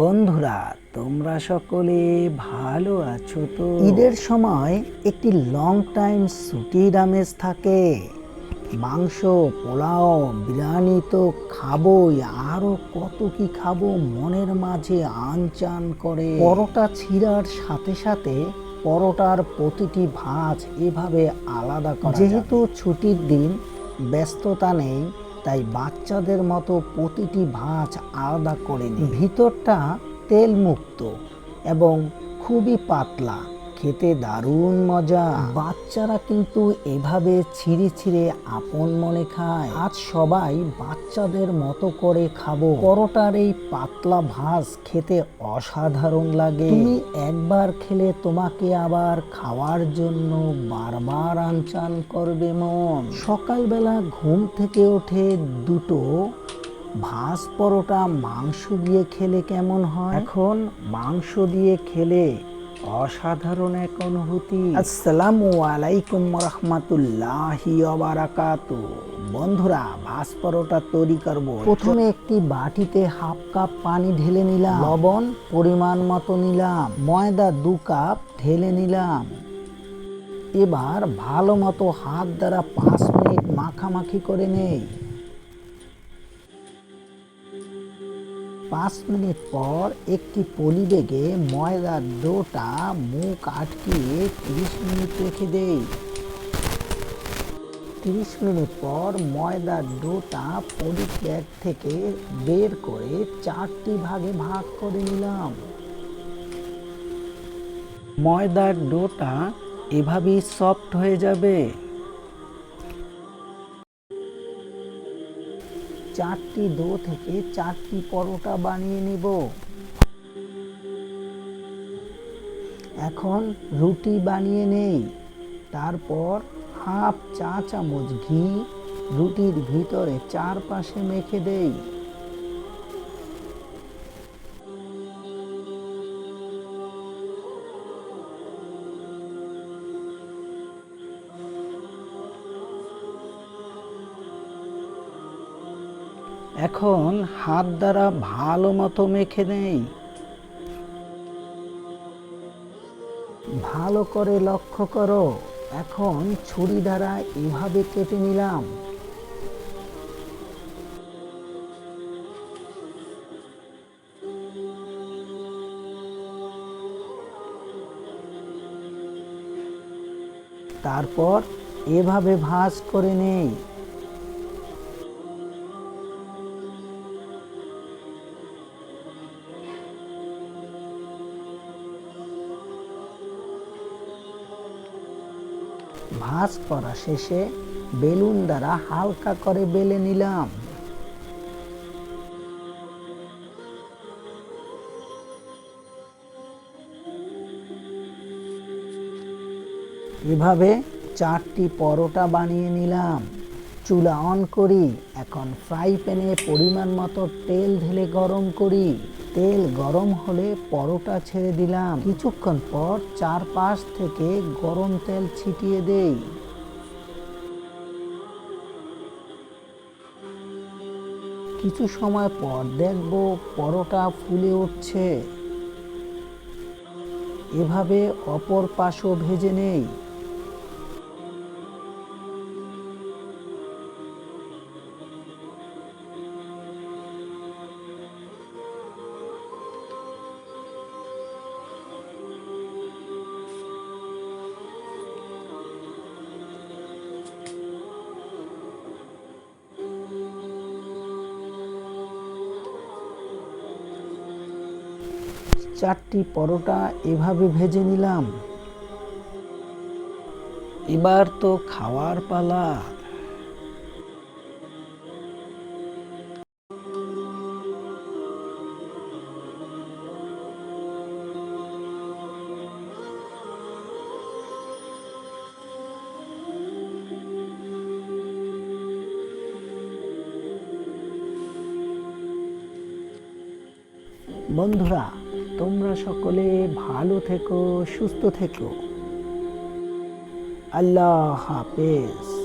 বন্ধুরা তোমরা সকলে ভালো আছো তো? ঈদের সময় একটি লং টাইম ছুটির আমেজ থাকে। মাংস পোলাও বিরিয়ানি তো খাবোই। আরও কত কি খাব মনের মাঝে আনচান করে। পরোটা ছিঁড়ার সাথে সাথে পরোটার প্রতিটি ভাঁজ এভাবে আলাদা করা যেহেতু ছুটির দিন ব্যস্ততা নেই তাই বাচ্চাদের মতো প্রতিটি ভাঁজ আলাদা করে নিই ভিতরটা তেলমুক্ত এবং খুবই পাতলা। খেতে দারুণ মজা। বাচ্চারা কিন্তু এভাবে ছিঁড়ে ছিঁড়ে আপন মনে খায়। আজ সবাই বাচ্চাদের মতো করে খাব। পরোটার এই পাতলা ভাঁজ খেতে অসাধারণ লাগে। তুমি একবার খেলে তোমাকে আবার খাওয়ার জন্য বারবার আনচান করবে মন। সকালবেলা ঘুম থেকে ওঠে দুটো ভাঁজ পরোটা মাংস দিয়ে খেলে কেমন হয়? এখন মাংস দিয়ে খেলে অসাধারণ এক অনুভূতি। আসসালামু আলাইকুম রহমতুল্লাহি বারাকাতু বন্ধুরা ভাস পরোটা তৈরি করব। প্রথমে একটি বাটিতে হাফ কাপ পানি ঢেলে নিলাম। লবণ পরিমাণ মতো নিলাম। ময়দা দু কাপ ঢেলে নিলাম। এবার ভালো মতো হাত দ্বারা পাঁচ মিনিট মাখামাখি করে নেই। পাঁচ মিনিট পর একটি পলিবেগে ময়দার ডোটা মুখ আটকিয়ে তিরিশ মিনিট রেখে দেই। তিরিশ মিনিট পর ময়দার ডোটা পলি ব্যাগ থেকে বের করে চারটি ভাগে ভাগ করে নিলাম। ময়দার ডোটা এভাবেই সফট হয়ে যাবে। চারটি দো থেকে চারটি পরোটা বানিয়ে নিব। এখন রুটি বানিয়ে নেই। তারপর হাফ চা চামচ ঘি, রুটির ভিতরে চারপাশে মেখে দেই। এখন হাত দ্বারা ভালো মতো মেখে নেই। ভালো করে লক্ষ্য করো, এখন ছুরি দ্বারা এভাবে কেটে নিলাম। তারপর এভাবে ভাঁজ করে নেই। ভাঁজ করা শেষে বেলুন দ্বারা হালকা করে বেলে নিলাম। এভাবে চারটি পরোটা বানিয়ে নিলাম। চুলা অন করি, এখন ফ্রাই প্যানে পরিমাণ মতো তেল ঢেলে গরম করি। তেল গরম হলে পরোটা ছেড়ে দিলাম। কিছুক্ষণ পর চারপাশ থেকে গরম তেল ছিটিয়ে দেই। কিছু সময় পর দেখব পরোটা ফুলে উঠছে। এভাবে অপর পাশও ভেজে নেই। চারটি পরোটা এভাবে ভেজে নিলাম। এবার তো খাওয়ার পালা। বন্ধুরা তোমরা সকলে ভালো থেকো সুস্থ থেকো। আল্লাহ হাফেজ।